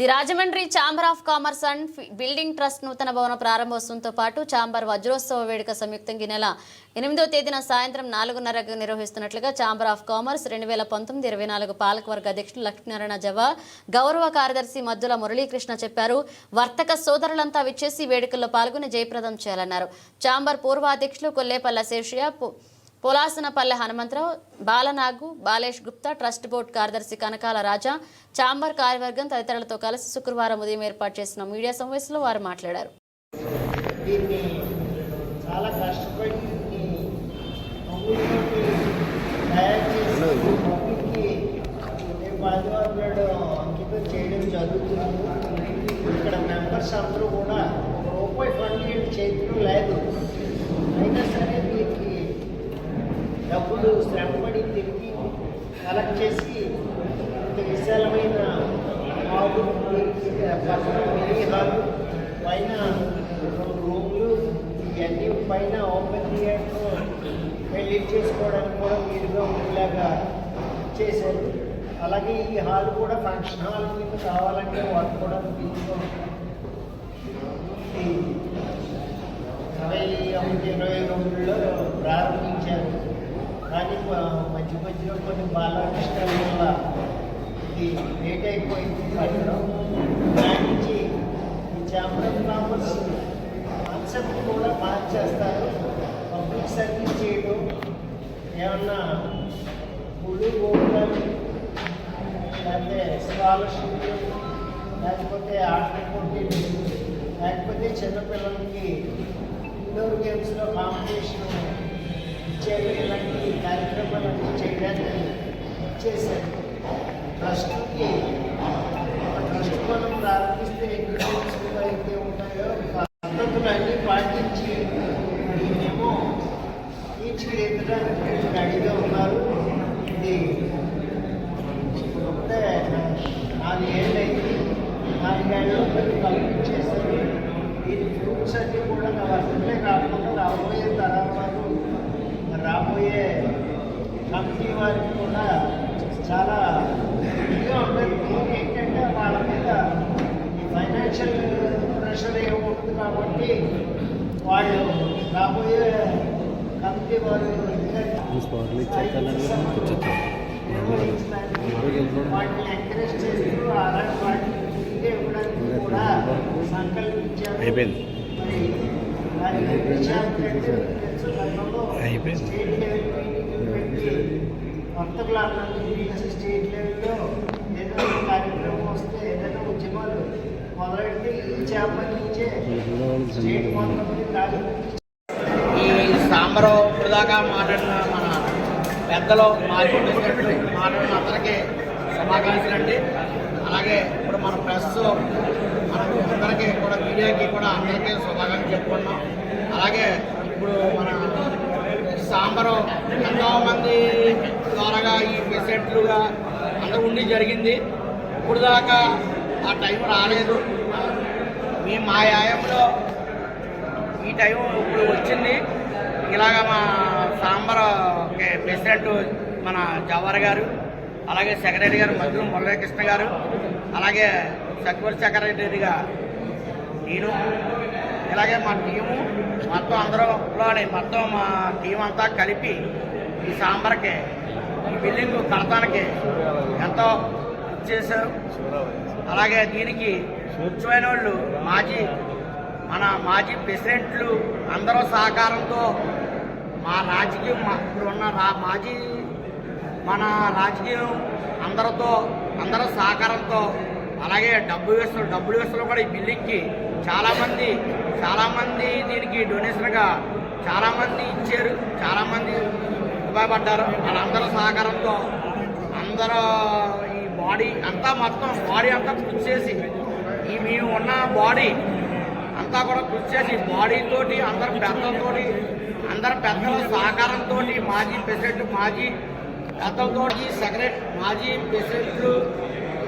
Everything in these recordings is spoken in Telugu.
The Rajahmundry chamber of commerce and building trust నూతన భవన ప్రారంభోత్సవంతో పాటు ఛాంబర్ వజ్రోత్సవ వేడుక సంయుక్తంగా ఈ నెల ఎనిమిదో తేదీన సాయంత్రం నాలుగున్నరకు నిర్వహిస్తున్నట్లుగా ఛాంబర్ ఆఫ్ కామర్స్ రెండు వేల పంతొమ్మిది ఇరవై నాలుగు పాలకవర్గ అధ్యక్షుడు లక్ష్మీనారాయణ జవా గౌరవ కార్యదర్శి మద్దుల మురళీకృష్ణ చెప్పారు. వర్తక సోదరులంతా విచ్చేసి వేడుకల్లో పాల్గొని జయప్రదం చేయాలన్నారు. ఛాంబర్ పూర్వ అధ్యక్షులు కొల్లేపల్ల శేషయ్య పొలాసనపల్లె హనుమంతరావు బాలనాగు బాలేష్ గుప్తా ట్రస్ట్ బోర్డు కార్యదర్శి కనకాల రాజా చాంబర్ కార్యవర్గం తదితరులతో కలిసి శుక్రవారం ఉదయం ఏర్పాటు చేసిన మీడియా సమావేశంలో వారు మాట్లాడారు. ఇక్కడ మెంబర్స్ అందరూ కూడా రూపాయి ఫండ్ లేదు. అయినా సరే డబ్బులు శ్రమపడి తిరిగి కలెక్ట్ చేసి ఇంత విశాలమైన హాలు మినీ హాలు పైన రూమ్లు ఇవన్నీ పైన ఓపెన్ థియేటర్ పెళ్ళి చేసుకోవడానికి కూడా వీలుగా ఉండేలాగా చేశారు. అలాగే ఈ హాల్ కూడా ఫంక్షన్ హాల్ కింద కావాలంటే వాడుకోవడానికి వీలుగా ఇరవై ఇరవై రెండులో ప్రారంభించారు. కానీ మధ్య మధ్యలో కొన్ని బాలకృష్ణాల వల్ల ఇది లేట్ అయిపోయింది కట్టడం దాని నుంచి ఈ ఛాంబర్ ఆఫ్ కామర్స్ కాన్సెప్ట్ కూడా మార్చేస్తారు పబ్లిక్ సర్వీస్ చేయడం ఏమన్నా గుడి గోపురాలు లేకపోతే స్కాలర్షిప్ లేకపోతే ఆటల పోటీలు లేకపోతే చిన్నపిల్లలకి ఇండోర్ గేమ్స్లో కాంపిటీషన్ ఇచ్చేవి ఇలాంటి కార్యక్రమాలన్నీ చేయడానికి చేశారు. ట్రస్ట్కి ట్రస్ట్ మనం ప్రారంభిస్తే ఎన్ని అయితే ఉంటాయో పద్ధతులు అన్నీ పాటించి ఏమో తీర్చిదిద్దడానికి రెడీగా ఉన్నారు. ఇది ఒకటే నాలుగేళ్ళు అయింది నాలుగేళ్ళు కొన్ని కంప్లీట్ చేశారు. దీని ఫ్రూట్స్ అన్నీ కూడా నా వర్షమే కాకుండా రాబోయే తరాల వారు రాబోయే కంపెనీ వారికి కూడా చాలా ఇదిగా ఉంటుంది దీనికి ఏంటంటే వాళ్ళ మీద ఈ ఫైనాన్షియల్ ప్రెషర్ ఏముంటుంది కాబట్టి వాళ్ళు రాబోయే కంపెనీ వారు వాటిని ఎంకరేజ్ చేస్తూ అలాంటి వాటిని ఇవ్వడానికి కూడా సంకల్పించారు. అయిపోయింది. స్టేట్ లెవెల్ పిలిచి స్టేట్ లెవెల్లో ఈ చేపల సాంబరం ఇప్పటిదాకా మాట్లాడిన మన పెద్దలు మాజీ మాట్లాడిన అందరికీ శుభాకాంక్షలు అలాగే ఇప్పుడు మన ప్రెస్ మనకు అందరికీ కూడా మీడియాకి కూడా అందరికీ శుభాకాంక్షలు చెప్పుకున్నాం అలాగే ఇప్పుడు మన సాంబరం ఎంతో మంది ద్వారాగా ఈ పేషెంట్లుగా అందరూ ఉండి జరిగింది. ఇప్పుడు దాకా ఆ టైం రాలేదు. మేము మా యాయంలో ఈ టైం ఇప్పుడు వచ్చింది. ఇలాగ మా సాంబార్ ప్రెసిడెంట్ మన జవహర్ గారు అలాగే సెక్రటరీ గారు మధురం మురళీకృష్ణ గారు అలాగే సెక్యూర్ సెక్రటరీగా నేను ఇలాగే మా టీము మొత్తం అందరూలోని మొత్తం మా టీం అంతా కలిపి ఈ సాంబార్కి ఈ బిల్డింగ్ కడతానికి ఎంతో చేశారు. అలాగే దీనికి కూర్చోయిన వాళ్ళు మాజీ మన మాజీ ప్రెసిడెంట్లు అందరూ సహకారంతో మా రాజకీయం మా- ఇప్పుడు ఉన్న రా మాజీ మన రాజకీయం అందరితో అందరూ సహకారంతో అలాగే డబ్బు వేస్తులు డబ్బులు వేస్తులు కూడా ఈ బిల్డింగ్కి చాలామంది చాలామంది దీనికి డొనేషన్గా చాలామంది ఇచ్చారు చాలామంది ఉపయోగపడ్డారు వాళ్ళందరూ సహకారంతో అందరూ ఈ బాడీ అంతా మొత్తం బాడీ అంతా కృషి చేసి ఈ మేము ఉన్న బాడీ అంతా కూడా కృషి చేసి బాడీ తోటి అందరు పెద్దలతోటి అందరు పెద్దల సహకారంతో మాజీ ప్రెసిడెంట్ మాజీ పెద్దలతో సెక్రటరీ మాజీ ప్రెసిడెంట్లు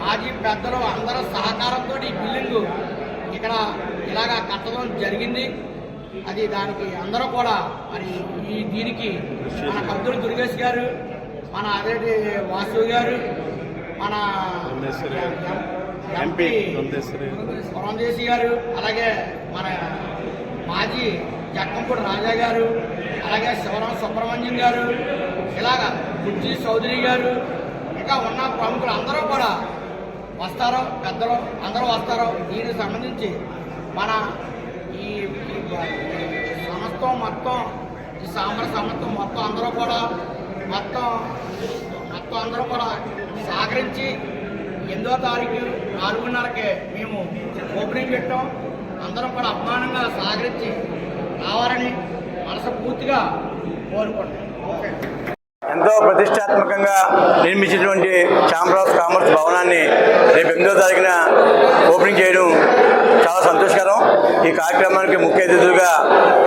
మాజీ పెద్దలు అందరూ సహకారంతో ఈ బిల్డింగ్ ఇక్కడ ఇలాగా కట్టడం జరిగింది. అది దానికి అందరూ కూడా మరి ఈ దీనికి మన కద్దులు దుర్గేష్ గారు మన అదే వాసు గారు మన ఎంపీ గారు. అలాగే మన మాజీ జక్కంపూడి రాజా గారు అలాగే శివరాం సుబ్రహ్మణ్యం గారు ఇలాగా బుజ్జి చౌదరి గారు ఇంకా ఉన్న ప్రముఖులు అందరూ కూడా వస్తారో పెద్దలు అందరూ వస్తారో. దీనికి సంబంధించి మన ఈ సమస్తం మొత్తం ఈ సాంబర సమస్తం మొత్తం అందరూ కూడా మొత్తం మొత్తం అందరూ కూడా సహకరించి ఎనిమిదో తారీఖు నాలుగున్నరకే మేము ఓపెనింగ్ పెట్టాం. అందరం కూడా అభిమానంగా సహకరించి రావాలని మనస్ఫూర్తిగా కోరుకుంటాం ఎంతో ప్రతిష్టాత్మకంగా నిర్మించినటువంటి ఛాంబర్ ఆఫ్ కామర్స్ భవనాన్ని రేపు ఎనిమిదో తారీఖున ఓపెనింగ్ చేయడం చాలా సంతోషకరం. ఈ కార్యక్రమానికి ముఖ్య అతిథులుగా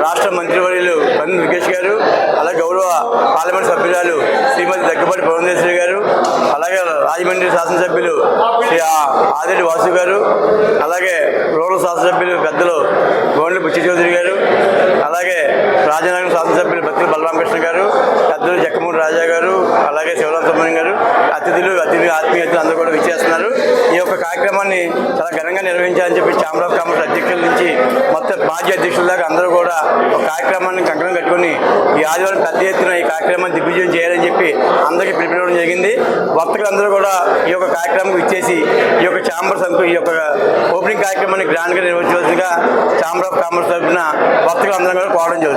రాష్ట్ర మంత్రివర్యులు పంది ముఖేష్ గారు అలాగే గౌరవ పార్లమెంట్ సభ్యురాలు శ్రీమతి దగ్గుబాటి భువనేశ్వరి గారు అలాగే రాజమండ్రి శాసనసభ్యులు శ్రీ ఆదిరెడ్డి వాసు గారు అలాగే రూరల్ శాసనసభ్యులు పెద్దలు గోండ్ల బుచ్చి చౌదరి గారు అలాగే రాజనగరం శాసనసభ్యులు భక్తులు బలరామకృష్ణ గారు పెద్దలు జక్కమూరి రాజా గారు అలాగే శివరామ సుబ్రహ్మణ్యం గారు అతిథులు అతిథి ఆత్మీయతలు అందరూ కూడా విచ్చేస్తున్నారు. ఈ యొక్క కార్యక్రమాన్ని చాలా ఘనంగా నిర్వహించాలని చెప్పి ఛాంబర్ కామర్స్ అధ్యక్షుల నుంచి మొత్తం మాజీ అధ్యక్షుల దాకా అందరూ కూడా ఒక కార్యక్రమాన్ని కంకణం కట్టుకొని ఈ ఆదివారం పెద్ద ఎత్తున ఈ కార్యక్రమాన్ని దిగ్విజయం చేయాలని చెప్పి అందరికీ పిలిపించడం జరిగింది. వర్తకులందరూ కూడా ఈ యొక్క కార్యక్రమం ఇచ్చేసి ఈ యొక్క ఛాంబర్ సంకు ఈ యొక్క ఓపెనింగ్ కార్యక్రమాన్ని గ్రాండ్గా నిర్వహించవలసిందిగా ఛాంబర్ ఆఫ్ కామర్స్ తరఫున వర్తకులు అందరం కూడా కోవడం జరుగుతుంది.